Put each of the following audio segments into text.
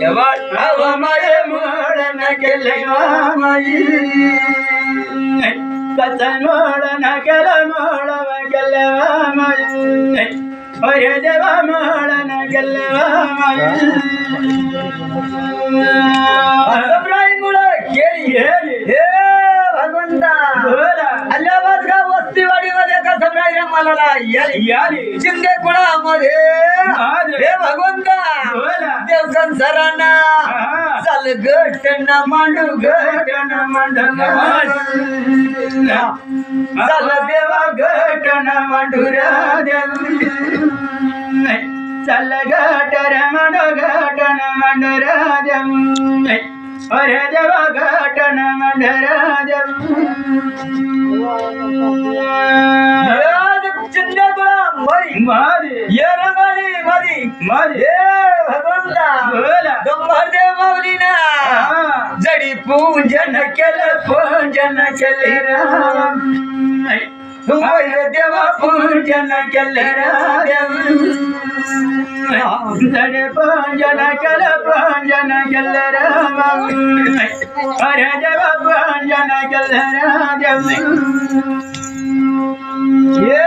हवा माये मोडन केले माई कसन मोडन केलं मोडव केलं माई अरे देवा मोडन केलं माई मुळे केली हे भगवंता अल्लाबाद का वस्तीवाडीमध्ये का समराई रमाला याली शिंदे कुळामध्ये. हे भगवंता. देवकन सरांना चाल गट न मांडू गट न मांड चाल देवा गट न मांडू चल गट रे मांड गट न मांड अरे देवा गट न मरी मारी ये रंगाली मरी मारी हे भगवंता गंभरदेव माऊलीना जडी पूजन केलं पूजन केले राम तुमय देवा पूजन केले राम जडी पूजन केलं पूजन केले राम अरे देवा पूजन केले राम ये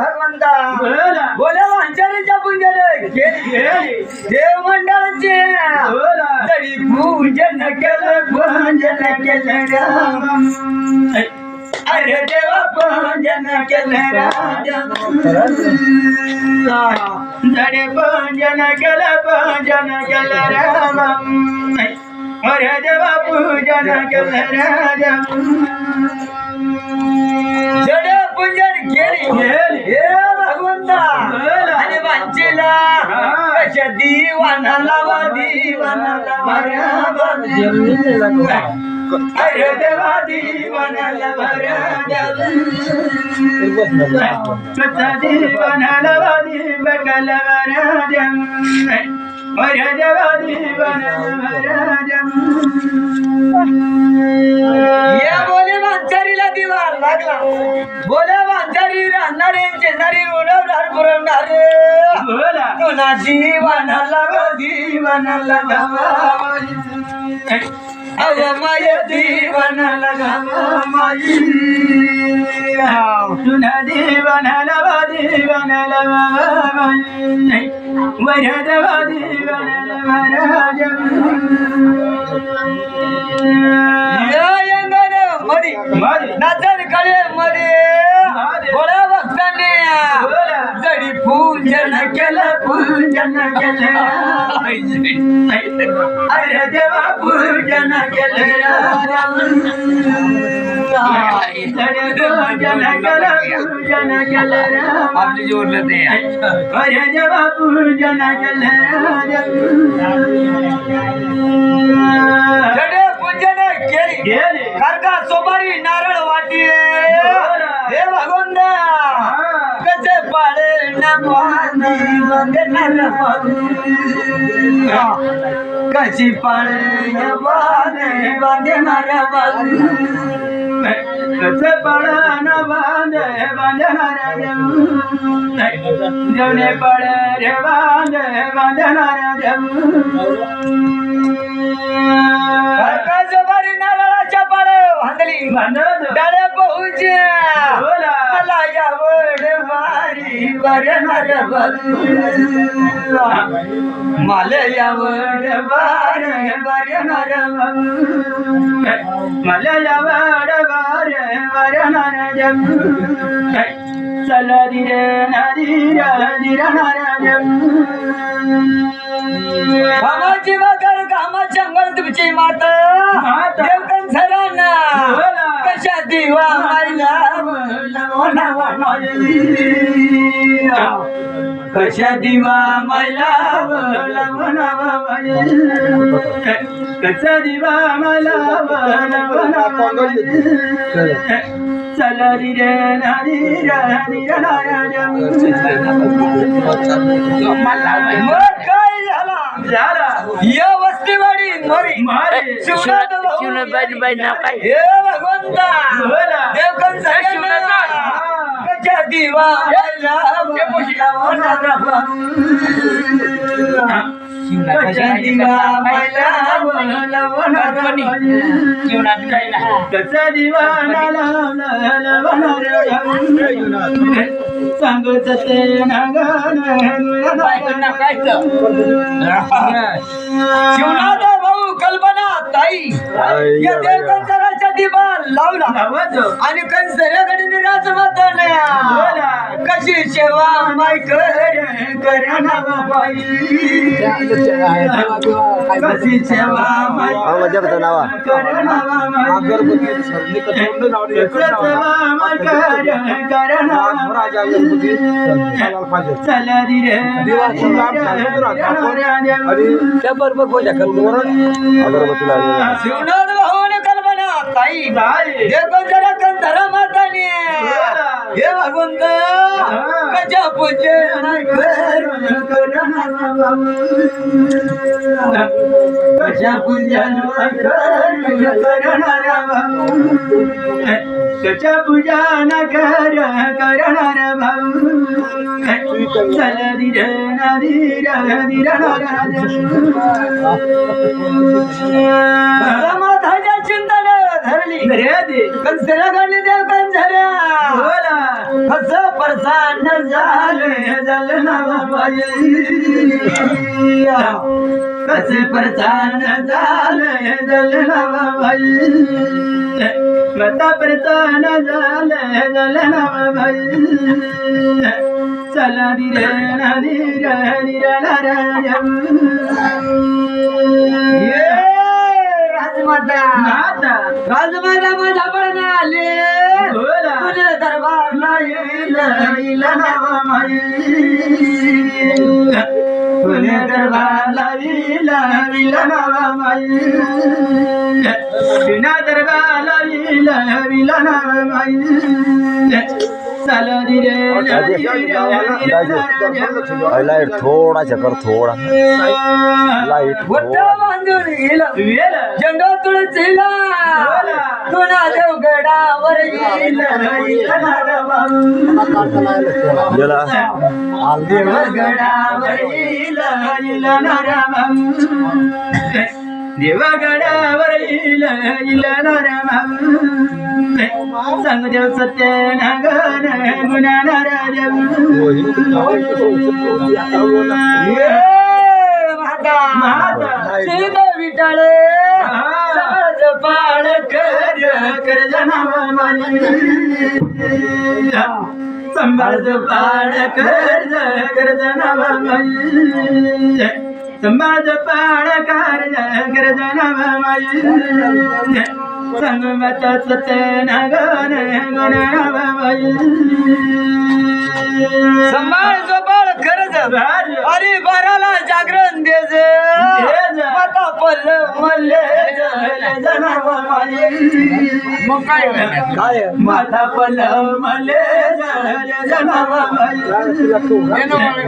भगवंता बोला वांचारीच्या पूजन देव मंडळाचे तरी पूजन केलं पूजन केलं राम अरे देवा पूजन केलं जडे पूजन केलं पूजन केलं राम अरे देवा पूजन केलं राम जडे पूजन केली हे भगवंता. आणि वांचेला कशा दिवाना लावा दिवाना लावा अरे देवा दिवाना दिवाना या बोले मांचारीला दिवा लागला. बोले मांचारी राहणारे शेजारी उडवणार पुरवणार तुला जीवनाला जीवनाला गावा अव माय जीवनाला गावा माई तुला जीवनाला वा जीवनाला आपली जोडलं ते अरे देवा पूजन पूजन केली नारळ वाटी हे भगवंता பாடு நமாந்து வந்த நலமாது கட்சி பாடு நபாது வந்த நலமாது பட நபாந்த வந்த நரஜம் ஜனே பட ரவாந்த வந்த நரஜம் கஜ பரி நரச்ச பட வந்தலி. வந்த पोहच्या मला यावड वारी वरणार मला यावड वार वरणार मला यावड वार वरणार चल दिरे नदीर दिरणार कामाची वगैर कामाची अंगण तुमची माता. देवकन सरांना. कशा दिवा मैला कशा दिवा मैला कशा दिवा मला चल रे नारी राणी मग काय झाला झाला या वस्तीवाडी मरी मारे शिवनाथ भाऊ शिवनाथबाई- बाई नाव काय? हे भगवंता. देवकन कशा दिवा सांगत ते. शिवनाथ भाऊ कल्पना ताई. या देवकंसराच्या दिवा लावला. आणि कंसऱ्याकडे निराश कशी सेवा माय कर करना बाई कशी सेवा माय जगत नावा करना बाई सेवा माय कर करना चला रे बरोबर बोजा अगरबत्तीला शिवनाथ भाऊन कल्पना ताई देखो जरा कंधरा माताने कशा पूजन कशा पूजन कर करणारा भाऊ चल धीर धीर धीर समाधाच्या चिंतन धरली. कंसरा गणी देव कंसऱ्या कस प्रसन्न झाले झालं कसे प्रसन्न झाले झालं ना कथा प्रसन्न झाले झालं ना चला धीरे धीरे राजमाता माझ्या पडणे आले तुझ्या दरबारला येईल येईल नावा माई. तुझ्या दरबारला येईल येईल नावा माई. तुझ्या दरबारला येईल येईल नावा माई. चल धीरे लाइट थोडा. चकर थोडा. लाइट जंगल तुळशीला. तुला देवगडावर येईल. गेला देवगडावर येईल देवगडावर येईल येईल नाराम सांग देव सत्य नागन गुणा माता सीता विटाळे समाज पाळ कर कर जनामाली संभाज पाळ कर कर जनामाली संभाज पाळ कर कर जनामाली संगमत संभाळ जोपाळ खरंच अरे बाराला जागरण देज माता पल्ल मल्ले मग काय? काय? माता पल्ल मल्ले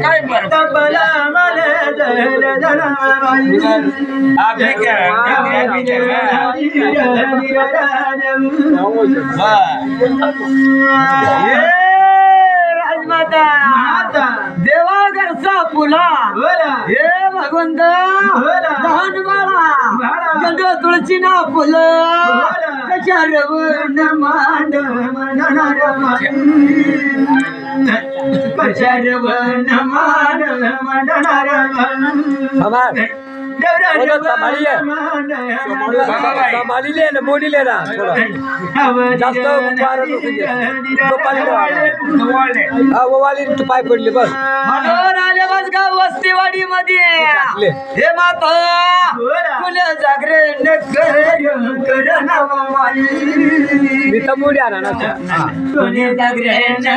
काय माता पल्ल आपली राजमाता. देवाघरचा पुला. हे भगवंत. लहान बाळा. गंध तुळशी ना फुलं. कशा रवण मांड म्हणणार कशा रवण मांड म्हणणार सांभाळीले ना बोलिले ना थोडं जास्त वाली पाय पडले बस. मनोहर आले बस का वस्तीवाडी मध्ये. हे माता तुला जागरे मी तर मोडी आणा ना. तुला जागरे न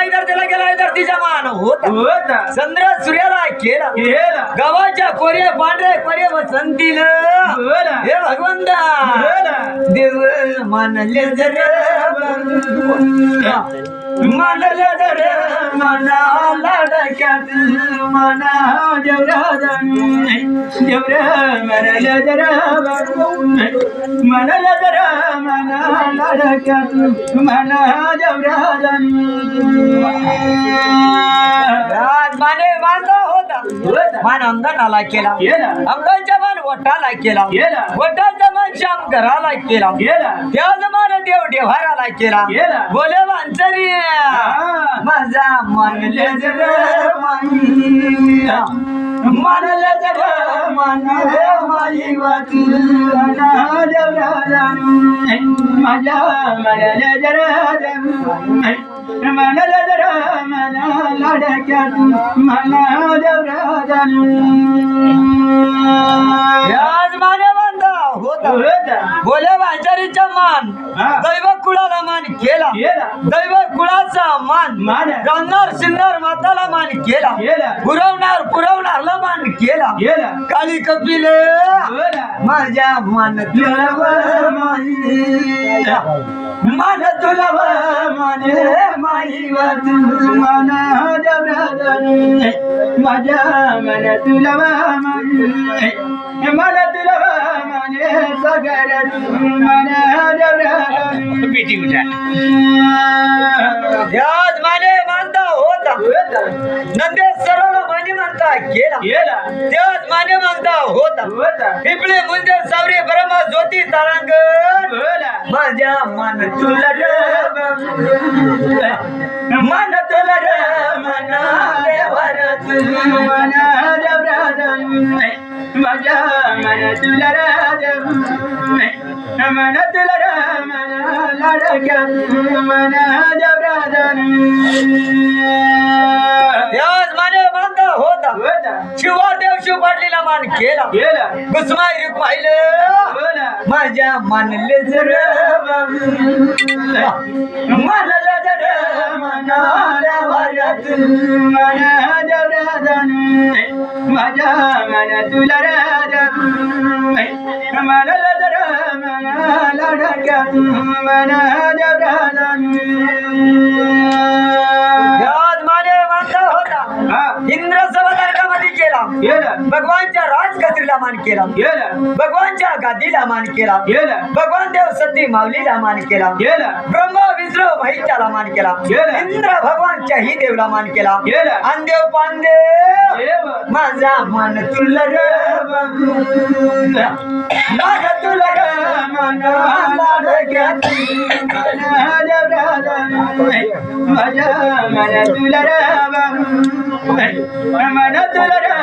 न कर कर नावा माई सांगत ते न गण गुण नावा माई सांभाळ मला. नमान होता. इधर तिला गेला इधर तिच्या मान होता. चंद्र सूर्याला केला. केला. गावाच्या कोरे पांढरे कोरे वसंतील. हे भगवंता. देव मानले जर मनलं जर मना लाडक्यात मना जवराजन जवर मनलं जर मनलं जर मना लाडक्यात मना जवराजन माने मानला होता. मान अंगणाला केला. अंगाच्या मान वटाला केला. वटाचा मान श्याम घराला केला. त्याच मान देव देव्हाराला केला. बोले वांचरी. माझा मानले मानले जर मानले माई वाचू माझ्या मनले जर मनले जर मना लाडक्यात मना आज माने बांधा होता. बोले वाचारीचा मान दैव कुळाला मान केला. दैव कुळाचा मान मान. गंगार सिन्नर माताला मान केला. केला. पुरवणार पुरवणारला मान केला. काळी कपिल माझ्या मान तुला मान तुला मान माई मान माझ्या मन तुला मन तुला पीटी सगर उठा माने मानता होता नंदेश सरळ माने मानता केला त्याच माने मानता होता पिपळे मुंजे सावरी ब्रह्मा ज्योती तारांग माझ्या मन तुला र मन तुला मना मन मना देवरा माझ्या मन तुला र मन तुला र मन लाडक्या मन याच माने मानता होता शिवादेव शिव पाटलीला मान केला. कुसमाई रूप पाहिलं. माझ्या मानले जर मानलं जर. मनाला वारत मना माझ्या मन तुला मानलं जर मना लाडक्यात मना होता इंद्र केला. भगवानच्या राजकत्रीला मान केला. भगवानच्या गादीला मान केला. भगवान देव सती माऊलीला मान केला. ब्रह्मा विष्णू भाईच्याला मान केला. इंद्र भगवानच्याही देवला मान केला. आणि देव पांदेव माझा मन तुला तुला माझ्या मन तुला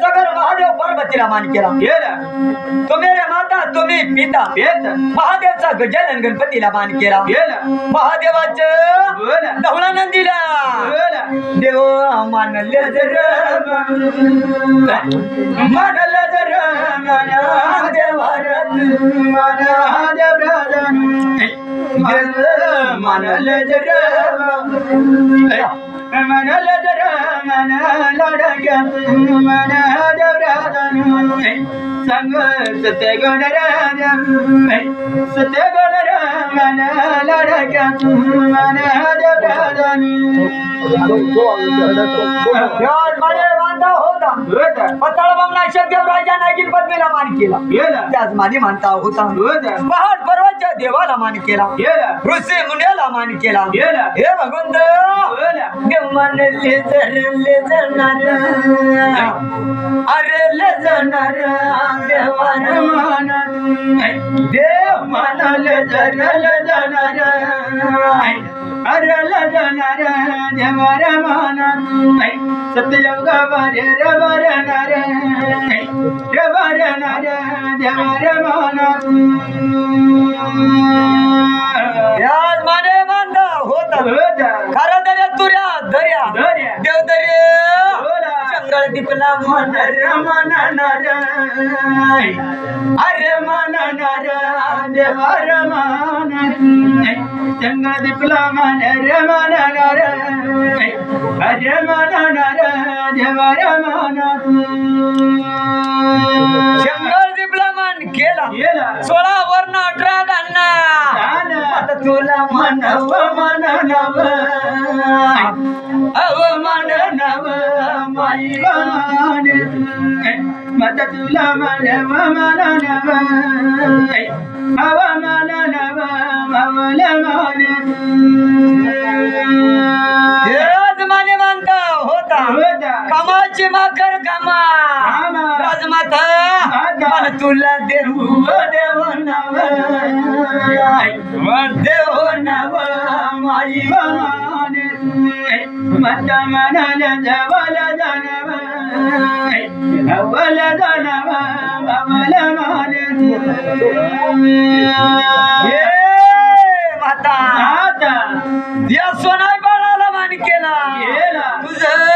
सगर महादेव पार्वतीला मान केला. तो मेरे माता तुम्ही पिता. महादेवचा गजानन गणपतीला मान केला. महादेवाचं धवळानंदीला देव मानले जर मानले जर मानले जर मनल जर मन लडक्या मन देवराजन संग सत्य गण मानता होता पताळ बमला शब्देव राजा नागिन पद्मीला मान केला. त्याच माने मानता होता. पहाड पर्वतच्या देवाला मान केला. ऋषी मुन्याला मान केला. हे भगवंत जाणार अरे ले जाणार मान. देव मानले जरले जाणार अरे ले जाणार देवार मान. सत्ययोग वारे रवर नारे रवर नारे देवार मान याज माने मानता होता खरा दर्या तुऱ्या दर्या. देव दर्या. जंगल दिपला मन रमण नर अरे मन नर देव रमण जंगल दिपला मन रमण नर अरे मन नर देव जंगल दिपला मन केला सोळा वर्ण अठरा दाना तुला मन मनव मन नव अव मन नव माई. मान मत तुला मनव मन नव अव मन नव मवल मान होता. कामाची माकर कामा. राजमाता माता. मला तुला देऊ देव नव. देव नव माई मान. मत मनल जवल जनव अवल जनव अवल मान. माता. या सोनाई बाळाला मान केला. तुझं.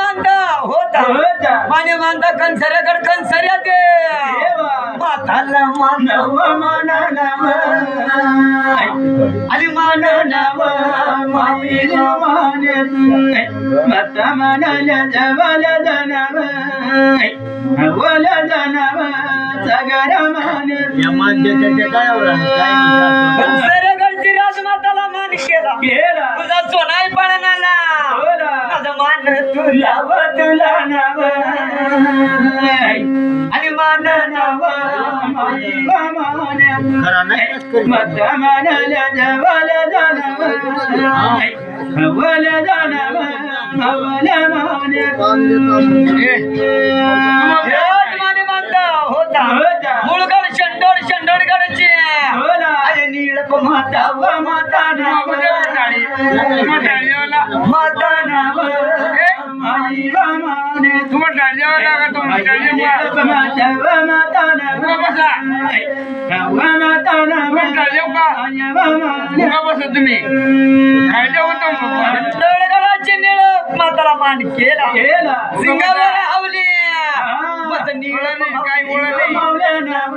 होता. होता. माने मानता कंसऱ्याकड कंसऱ्या दे देवा. माताला मान नव मान नव. आणि मान नव. माई मान मत मनल जवल जनव. अवल जनव. सगर मान कंसऱ्याकडची राजमाताला मान केला. तुला नव तुला नव आणि मान नव माई मान मत मनल जवल जनव अवल जनव अवल मान हेच माने मानता होता होता. मुळगड शंडोड शंडोडगडचे बोला. अरे नीळप माता व माता नाव माता नाव माई व माने. माता व माता नाव व माता नाव माय व माने. तुम्ही. शंडोडगडाचे निळ माताला मान केला. केला. सिंगावर हवली मत नीळ काय बोलले मावले नाव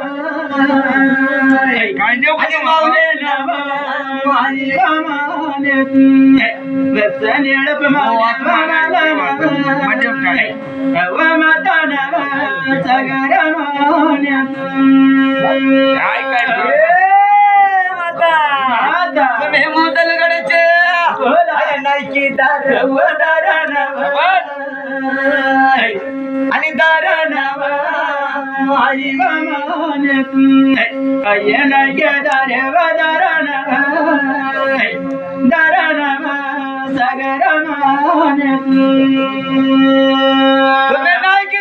काय देऊ आणि मावले नाव माई व माने वत्स निळप मावले व माता नाव सगर माने काय काय? ए, माता. माता. तुम्ही मोदलगडचे बोला. अरे नाईकी दार व दार नाव आणि दार नाव आई व माने अय्य नय दार व दार नाव दार नाव सगर माने तुम्ही नाईकी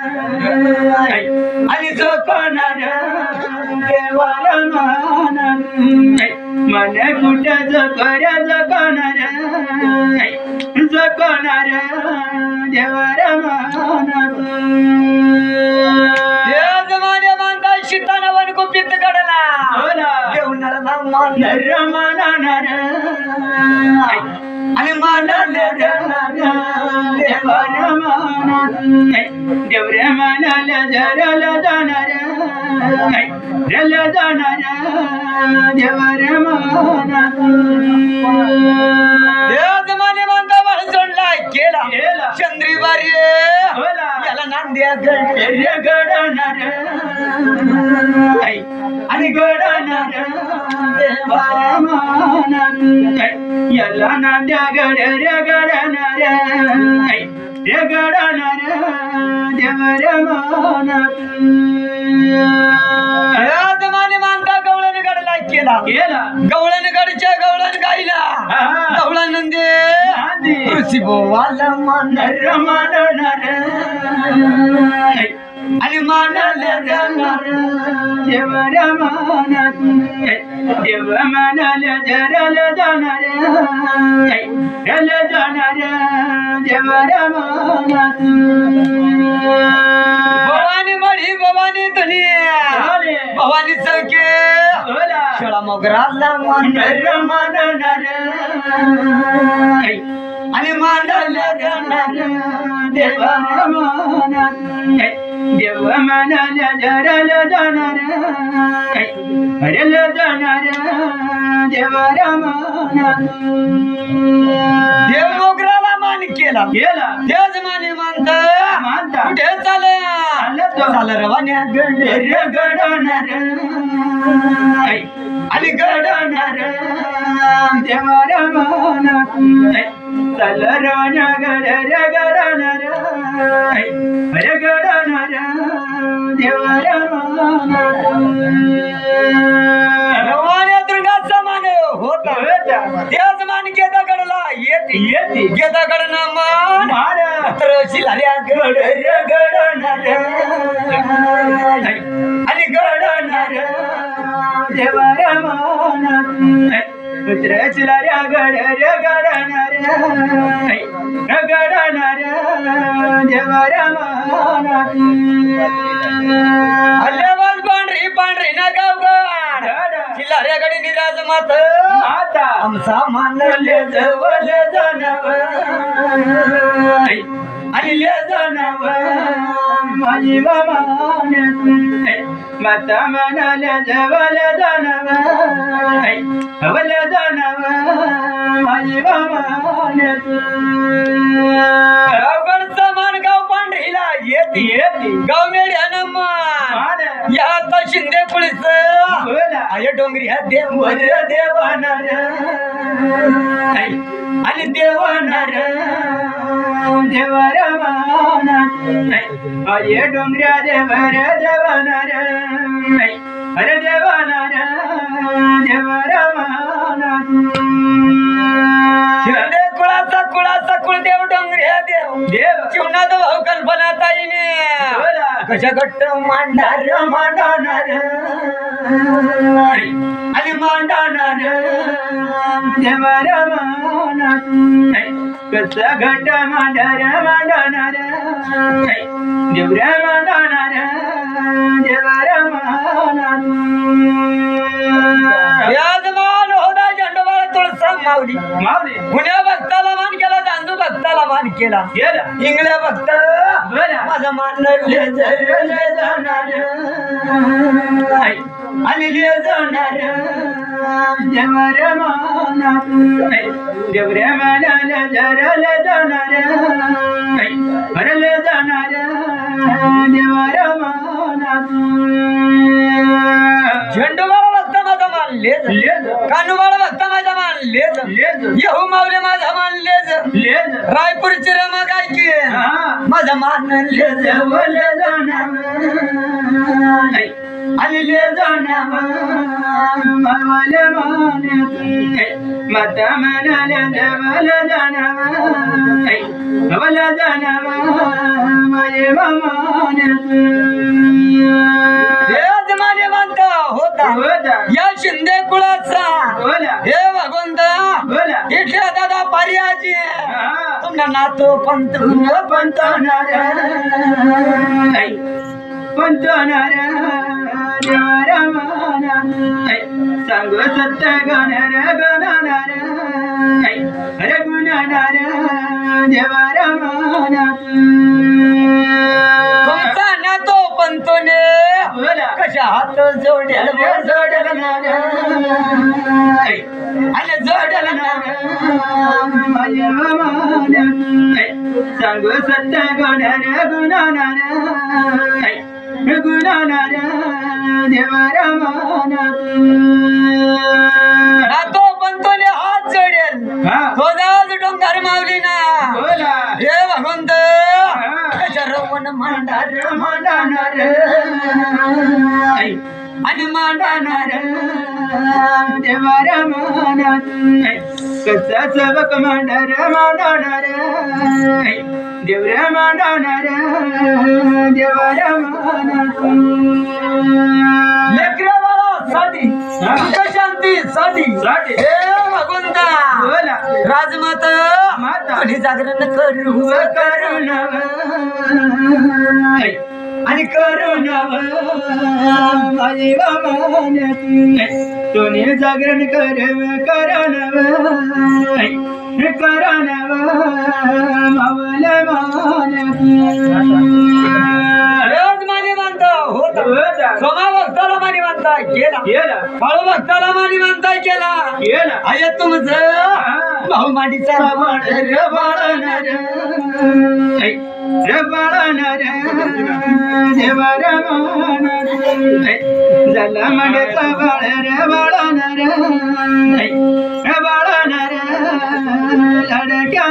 आणि केला नार देवा रमान अय्य मुदल केला रे केला नार केला नार लड गमान मुद्दल केला चंद्र केला भांडे केला मान केला केला भगवंता बोला. मन कुठ जपू पुर जपणार आणि झोप जपणार देवाला मान मन कुठ जकर जपणार जपणार देवाला मान मानता शिताना वन गुपित कडला बोला देवनाला मान रमणार आणि मान देवाला मान देवऱ्या मानाला जरल जाणार रल जाणार देवऱ्या मान केला. येला. चंद्री बारी होला. याला नांद्या गड. रे गडणार. ऐ, आणि मानात. याला नांद्या गड रे गडणार. ऐ, रे गडणार. देव रे जमाने मानता गडला केला. केला. गवळण हा. गवळानंदे नांदे. ऋषी बोवाला मान नर मानणार ऐ, आणि जाणार देव मानाला जरल जाणार रल जाणार देव रमानात. भवानी मढी भवानी दुनिया भवानी चौके शाळा मानणार आणि जाणार देव देव मानाला जरल जाणार रल जाणार देव रमानात देव मोगराला मान केला गेला देव जमाने मानता मानता. कुठे चाल चालत तो. चाल रवान्या गडे रे गडणार आणि गडणार देवा रामाना चल राजा गड रे गडणार रे गडणार देवा रमानात रवान्या दुर्गाचा मान होता देव जमान दगडला कडला येते येते गेदा कडनं मान मारा तर शिलाऱ्या गड रे गडणार आणि गडणार देवा रमानात पुत्र चिलाऱ्या गड रे गडणार गडणार देवा अल्लेवाल पांढरी पांढरी ना गावगाड शिलाऱ्या गडी. निराज मात. आता आमचा मान ले जवळ जाणव. माझी मामान माता मनाला जवळ जाणव. जाणव. माझी गावगडचा मान गाव पांढरीला येते. येते गाव मेढ्यानं मान या आता शिंदे पुलिस आय डोंगरी हा देव वर देवानार आणि देवानार देवर मानात अये डोंगऱ्या देवर देवानार अरे देवानार देवर मानात शिंदे कुळाचा कुळाचा कुळदेव डोंगरी हा देव. देव. जीवनात भाऊ कल्पना ताईने. बोला कशा घट्ट मांडार मांडणार. आणि मांडणार. देवर मानात कस घट मांडर मांडणार. देवऱ्या मांडणार देवर मानात याजमान माऊली. मावली पुण्या भक्ताला मान केला भक्ताला मान केला. गेला इंगल्या भक्त माझा मान जाणार. आणि जाणार. देवऱ्या मानाला जरल जाणार. जाणार. झेंडूबाळ भक्त माझा मान लेज. लेज. कानूबाळ भक्त माझा मान लेज. लेज. येहू मावले माझा मान लेज. लेज. रायपूरची रमा गायकी माझा मान लेज. जवळ जाणार आणि ले जाणार मावल मानत माता जाणार जवळ जाणार माझे होता. बोला या शिंदे कुळाचा. बोला हे भगवंत बोला इथल्या दादा पारियाची हा. तुमना नातो पंत पंतनार पंतनार सांग सत्य हर गुणनार देवार तुमचा नातो पंतोने कशा हात जोडेल व जोडेल ना रे. आणि जोडेल ना रे. सांगू सत्य गुणार गुणानार गुणानार देवारा ना तो बनतोले हात जोडेल तो जाज डोंगर मावली ना बोला. हे भगवंत. त्याच्या रवण मांडार मांडणार आणि मांडणार देवारा मानात कसा चवक मांडर मांडणार देवऱ्या मांडणार देवारा मानात लेकरा बाळा साठी शांती साठी साठी. हे भगवंता. बोला. राजमात माता. कोणी जागरण करू करुण आणि करू तुने जागरण कर करण करण मावल रोज माने मानता होता सोमा भक्ताला माने मानता केला. भक्ताला माने मानता केला. तुमचं भाऊ मांडीचा. रे झाला मंडचा बाळ रे बाळणार रे बाळणार लडक्या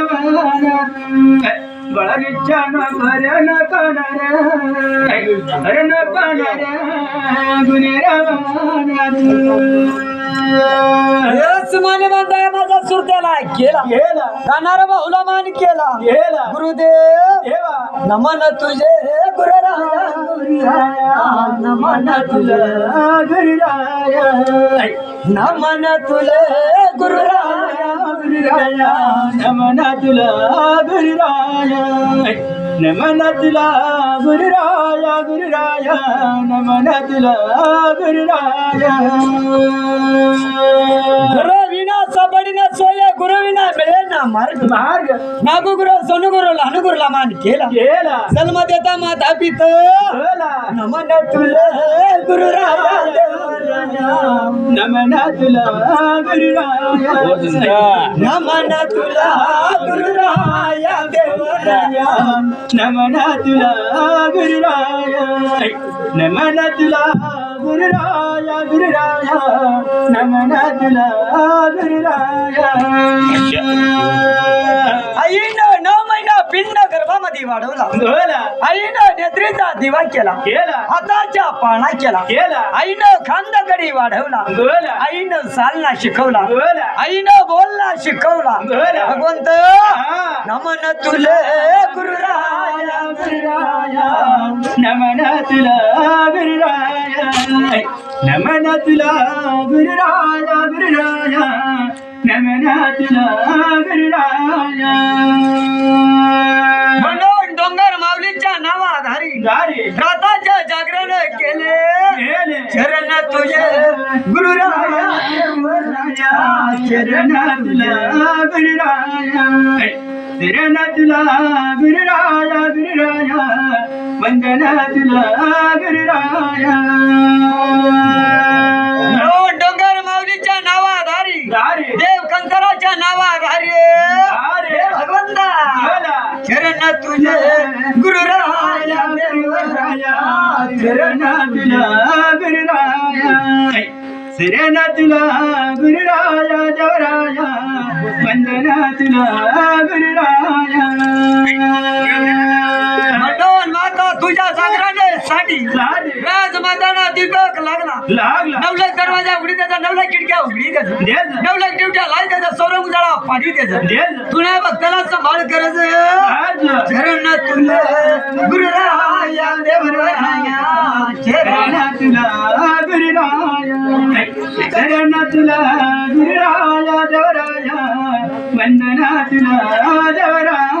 बाळाच्या नगर न कणार अरे न कणार गुन्हेरावानात यस माने मानताय माझा सुरत्याला केला. गेला गाणार भाऊला मान केला. गेला गुरुदेव देवा. नमन तुझे गुरुराया. नमन तुझे नमन तुले गुरुराया. गुरुराया नमना तुला गुरुराया. नमना तुला गुरुराया गुरुराया. नमना तुला गुरुराया. गुरु विना सबडीना सोय गुरु विना मिळेल ना मार्ग मार्ग नागू गुरु सोनू गुरु लहानू गुरुला मान केला गेला जन्म देता माता पित गेला नमन तुले गुरुराया देवराया नमना तुला गुरुराया नमन तुला गुरुराया देवराया नमना तुला गुरुराया नमना तुला गुरुराया गुरुराया नमना तुला गुरुराया. आईनं नऊ महिना पिंड गर्भामध्ये वाढवला. बोला. आईनं नेत्रीचा दिवा केला. केला. हाताच्या पाळणा केला. केला. आईनं खांदकडी वाढवला. बोला. आईनं चालना शिकवला. बोला. आईनं बोलना शिकवला. बोला. भगवंत. नमन तुले गुरुराया गुरुराया. नमना तुला गुरुराया. नमना तुला गुरुराया गुरुराया नमना तुला गुरुराया म्हणून डोंगर माऊलीच्या नावाधारी गाडी राताच्या जागरण केले. चरण तुझे गुरुराया चरण तुला गुरुराया चरण तुला गुरुराया गुरुराया वंदना तुला गुरुराया डोंगर माऊलीच्या नावाधारी देव कंकराच्या नावाधारी. भगवंता. चरण तुझे गुरुराया देवराया चरण तुला गुरुराया. शरण तुला गुरुराया देवराया वंदना तुला राजमाताना दीपक लागला. लागला. नवलक दरवाजा उघडी त्याचा नवलक खिडक्या उघडी त्याचा नवलक ड्युट्या लाई त्याचा सौर उजाळा पाणी त्याचं तुला भक्ताला सांभाळ करत चरण तुला गुरुराया देवराया शरण तुला गुरुराया. शरण तुला गुरुराया देवराया वंदना तुला देवराया.